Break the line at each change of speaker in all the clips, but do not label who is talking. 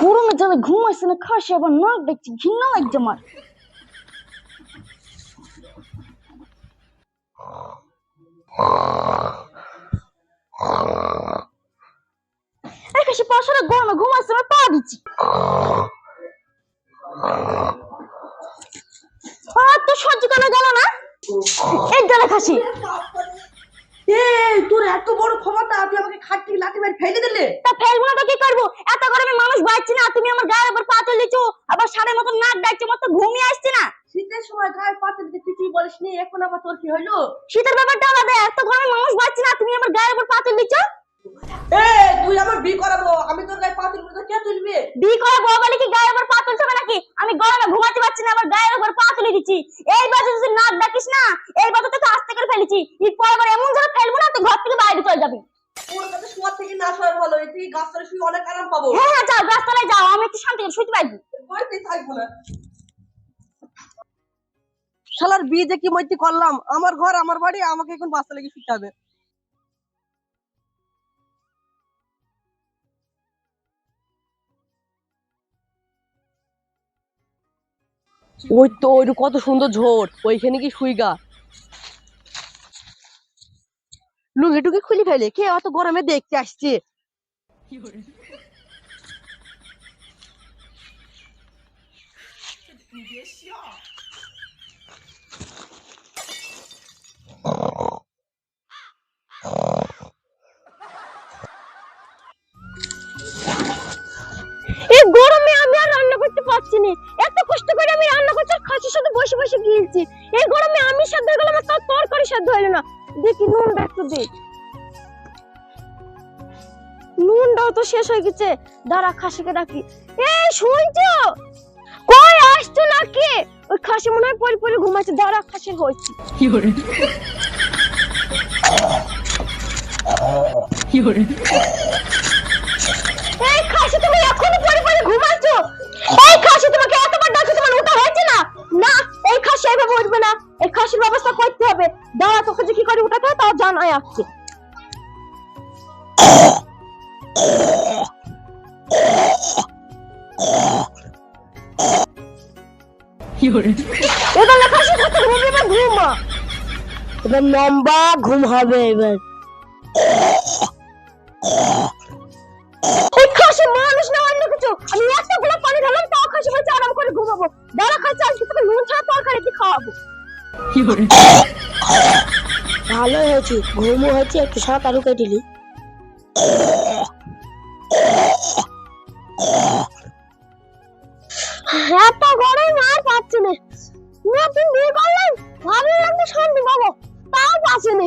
গরমে যাবে ঘুমাইছে না খাসি আবার নাক দেখছি খাসি গরমে ঘুমাইছে আমার পা দিচ্ছি। আর তো সহ্য করা গেল না? এই গেলে খাসি
এই তোর এত বড় ক্ষমতা তুই আমাকে খাট থেকে লাঠি মারি ফেলে দিলে?
তা ফেলব না তো কি করব? এত গরমে মানুষ বাঁচছে না তুমি আমার গায়ের উপর আবার সাড়ের মতো নাক ডাকছে মতো ঘুমিয়ে আসছে না।
শীতের সময় গায়ে পাতে দিতে কিছুই বলিস এখন আবার তোর কি
শীতের ব্যাপারটা আলাদা এত গরমে মানুষ বাঁচছে না তুমি আমার গায়ের উপর পা তুলেছো
এ তুই আমার বি করাবো। আমি তোর গায়ে পাতে দিতে কে তুলবে?
বিয়ে করে বলে কি গায়ের উপর পা তুলতে নাকি আমি গরমে ঘুমাতে পারছি না আমার গায়ের উপর পা তুলে দিচ্ছি। এই বাজে যদি নাক ডাকিস না এই বাজে তো আস্তে করে ফেলেছি। ঈদ পরে এমন জায়গায় ফেলব না তুই ঘর থেকে বাইরে চলে যাবি।
তোর কাছে শোয়ার থেকে না শোয়ার ভালো তুই গাছ শুয়ে অনেক আরাম পাবো।
হ্যাঁ হ্যাঁ যাও গাছতলায় যাও আমি একটু শান্তি করে শুতে পারব।
বাড়িতেই থাকব না। শালার বিয়ে যে কি মইতি করলাম আমার ঘর আমার বাড়ি আমাকে এখন বাসা লেগে শুতে হবে। ওই তো, ওই কত সুন্দর ঝোর। ওইখানে কি শুইগা। লুঙ্গি টুকি খুলি ফেলে। কে অত গরমে দেখতে আসছে?
এই গরমে আমি সাধ্য হয়ে গেলাম তরকারি সাধ্য না। দেখি নুনটা একটু দে নুনটাও তো শেষ হয়ে গেছে। দাঁড়া খাসিকে ডাকি। এই শুনছো? কই আসছো নাকি? ওই খাসি মনে হয় পরি পরি ঘুমাচ্ছে। দাঁড়া খাসি হয়েছে এই খাসি তুমি এখনও পরে পরে ঘুমাচ্ছ? এই খাসি তোমাকে এইভাবে উঠবে না। এই খাসির ব্যবস্থা করতে হবে। দাঁড়া, তোকে যে কি করে উঠাতে হয় তাও জানাই আসছে। ঘুমা এবার লম্বা ঘুম হবে এবার। মানুষ না, অন্য কিছু। আমি পানি খাওয়াবো
ভালো হয়েছে, ঘুমও হয়েছে, একটু সাঁতারও কেটিলি
এত গরম আর পাচ্ছি না। নতুন বিয়ে করলাম ভালো লাগবে শান্তি পাবো, তাও পাচ্ছি না।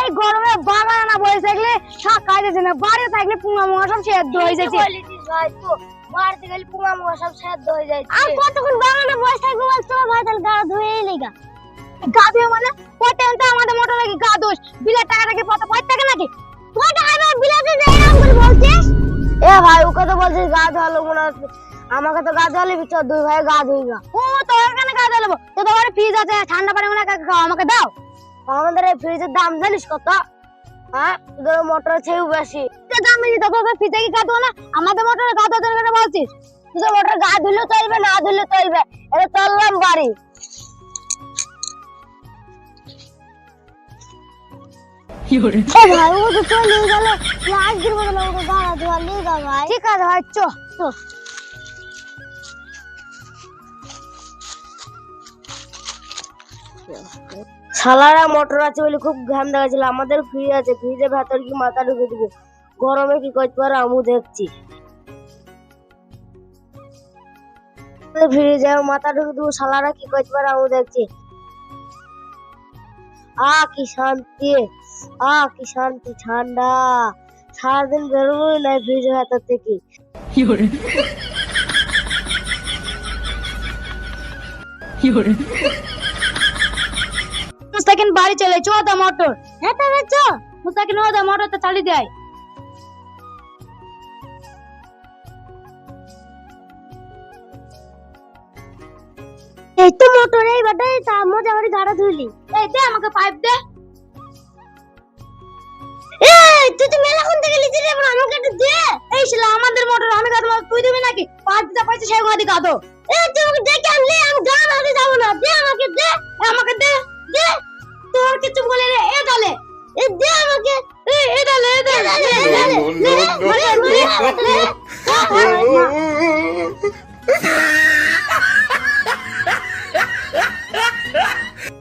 এই গরমে বাগানা বসে থাকলে শাক না বাড়ি থাকলে সব সেদ্ধ হয়ে যাচ্ছে।
বাড়িতে গেলে পুঙা মুঙা সব সেদ্ধ হয়ে যাচ্ছে।
আর কতক্ষণ বাগানে বসে থাকব বল চলো ভাই তাহলে গা ধুয়ে লেগা গা। ধুয়ে মানে? পটে এনতে আমাদের মোটর নাকি গা দোষ বিলের টাকা নাকি কত পয়সা থাকে নাকি? তোর টাকা না বিলাতে দে এরকম বলছিস?
এ ভাই ওকে তো বলছিস গা ধোয়ালো মনে হচ্ছে আমাকে তো গা ধোয়ালে বিচার দুই ভাই গা ধুই না
ও তোর কেন গা দেবো তো তোমার ফ্রিজ আছে ঠান্ডা পানি মনে খাও আমাকে দাও।
আমাদের এই ফ্রিজের দাম জানিস কত? হ্যাঁ? তোদের মোটর চেয়েও বেশি।
তো দাম বেশি তো তোদের ফ্রিজে কি কাটবো না? আমাদের মোটরে গা ধোয়ার জন্য বলছিস?
তোদের মোটর গা ধুলে চলবে না ধুলে চলবে। এটা চললাম বাড়ি।
ঠিক আছে ভাই চ চ।
শালারা মোটর আছে বলে খুব ঘাম দেখাচ্ছিল। আমাদের ফ্রিজ আছে ফ্রিজের ভেতর কি মাথা ঢুকে দিব? গরমে কি করতে পারে? আমু দেখছি। ফ্রিজে মাথা ঢুকে দিব শালারা কি করতে পারে? আমু দেখছি। আ, কি শান্তি। আ, কি শান্তি, ঠান্ডা। সারাদিন বেরোবোই না ফ্রিজের ভেতর থেকে।
মুস্তাকিন বাড়ি চলে, চ দা মোটর। হ্যাঁ তবে চ। মুস্তাকিন, ও দা মোটর তো চালিয়ে দেয়।
এই তো মোটর, এই বাটাই তার মধ্যে আমার গাড়া ধুইলি।
এই দে আমাকে পাইপ দে।
এই, তুই তো মেলা কোন থেকে লিখলি এবার? আমাকে একটু দে।
এই ছেলে আমাদের মোটর, আমি কাটবো তুই দিবি নাকি? পাঁচ দিতে পাইছে সেই গাদি কাটো
এই, তুই আমাকে দেখে আনলি, আমি গান হাতে যাব না। দে আমাকে দে
আমাকে দে
দে।
তোর কিছু বলে রে এ দলে
এ দে আমাকে
এ
এ দলে এ
দলে
এ দলে